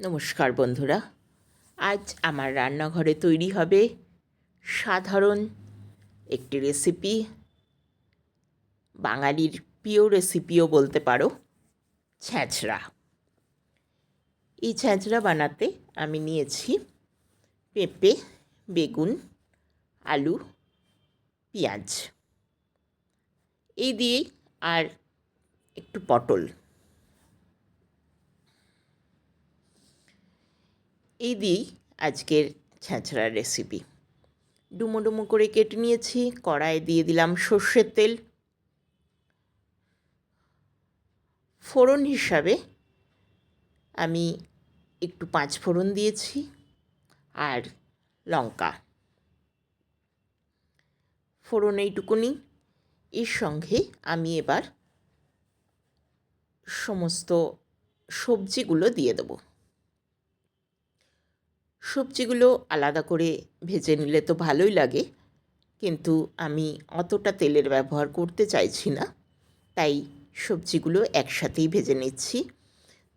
নমস্কার বন্ধুরা। আজ আমার রান্নাঘরে তৈরি হবে সাধারণ একটি রেসিপি বাঙালির প্রিয় রেসিপিও বলতে পারো ছ্যাঁচড়া এই ছ্যাঁচড়া বানাতে আমি নিয়েছি পেঁপে, বেগুন, আলু, পেঁয়াজ। এই দিয়েই আর একটু পটল। এই দিই আজকের ছ্যাঁচড়ার রেসিপি ডুমো ডুমো করে কেটে নিয়েছি, কড়াইয়ে দিয়ে দিলাম সর্ষের তেল। ফোড়ন হিসাবে আমি একটু পাঁচ ফোড়ন দিয়েছি আর লঙ্কা। ফোড়ন এইটুকুনি, এর সঙ্গে আমি এবার সমস্ত সবজিগুলো দিয়ে দেবো। সবজিগুলো আলাদা করে ভেজে নিলে তো ভালোই লাগে। কিন্তু আমি অতটা তেলের ব্যবহার করতে চাইছি না। তাই সবজিগুলো একসাথেই ভেজে নিচ্ছি।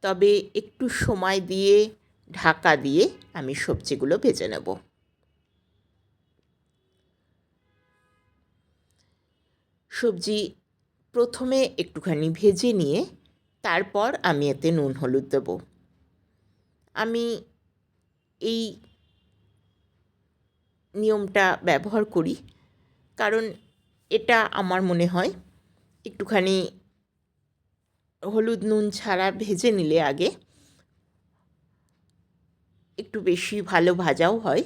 তবে একটু সময় দিয়ে, ঢাকা দিয়ে আমি সবজিগুলো ভেজে নেব। সবজি প্রথমে একটুখানি ভেজে নিয়ে, তারপর আমি এতে নুন, হলুদ দেব। আমি এই নিয়মটা ব্যবহার করি। কারণ এটা আমার মনে হয়, একটুখানি হলুদ নুন ছাড়া ভেজে নিলে আগে একটু বেশি ভালো ভাজাও হয়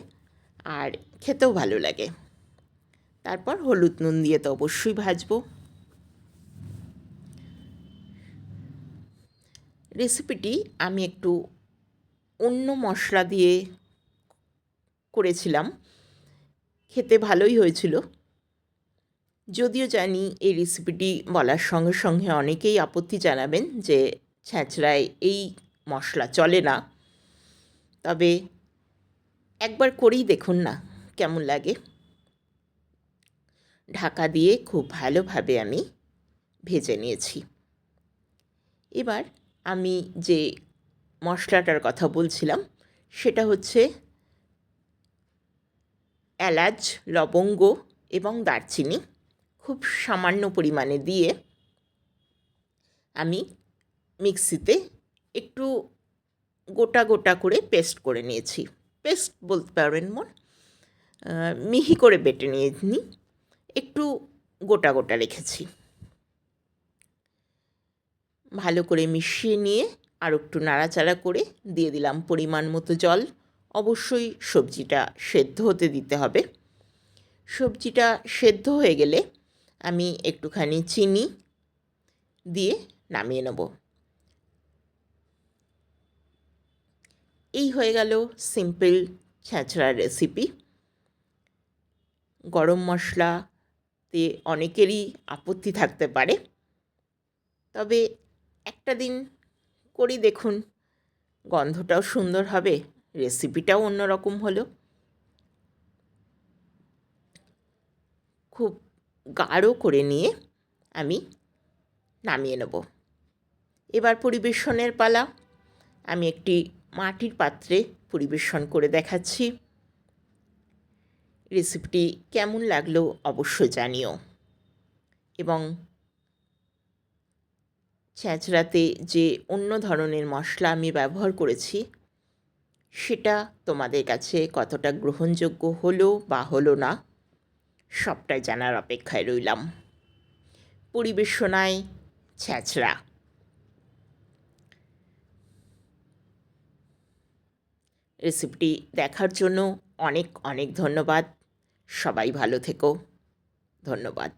আর খেতেও ভালো লাগে। তারপর হলুদ নুন দিয়ে তো অবশ্যই ভাজবো। রেসিপিটি আমি একটু অন্য মশলা দিয়ে করেছিলাম। খেতে ভালোই হয়েছিল। যদিও জানি এই রেসিপিটি বলার সঙ্গে সঙ্গে অনেকেই আপত্তি জানাবেন যে ছ্যাঁচড়ায় এই মশলা চলে না। তবে একবার করেই দেখুন না কেমন লাগে। ঢাকা দিয়ে খুব ভালোভাবে আমি ভেজে নিয়েছি। এবার আমি যে মশলাটার কথা বলছিলাম, সেটা হচ্ছে এলাচ, লবঙ্গ এবং দারচিনি খুব সামান্য পরিমাণে দিয়ে আমি মিক্সিতে একটু গোটা গোটা করে পেস্ট করে নিয়েছি। পেস্ট বলতে পারবেন মন মিহি করে বেটে নিয়ে নিই একটু গোটা গোটা রেখেছি। ভালো করে মিশিয়ে নিয়ে আর একটু নাড়াচাড়া করে দিয়ে দিলাম পরিমাণ মতো জল। অবশ্যই সবজিটা সেদ্ধ হতে দিতে হবে। সবজিটা সেদ্ধ হয়ে গেলে আমি একটুখানি চিনি দিয়ে নামিয়ে নেব। এই হয়ে গেল সিম্পল ছ্যাঁচড়ার রেসিপি। গরম মশলাতে অনেকেরই আপত্তি থাকতে পারে। তবে একটা দিন করি দেখুন। গন্ধটাও সুন্দর হবে রেসিপিটাও অন্যরকম হলো। খুব গাঢ় করে নিয়ে আমি নামিয়ে নেব। এবার পরিবেশনের পালা। আমি একটি মাটির পাত্রে পরিবেশন করে দেখাচ্ছি। রেসিপিটি কেমন লাগল অবশ্যই জানিও। এবং ছ্যাঁচড়াতে যে অন্য ধরনের মশলা আমি ব্যবহার করেছি, সেটা তোমাদের কাছে কতটা গ্রহণযোগ্য হলো বা হলো না, সবটাই জানার অপেক্ষায় রইলাম। পরিবেশনায় ছ্যাঁচড়া রেসিপিটি দেখার জন্য অনেক অনেক ধন্যবাদ। সবাই ভালো থেকো। ধন্যবাদ।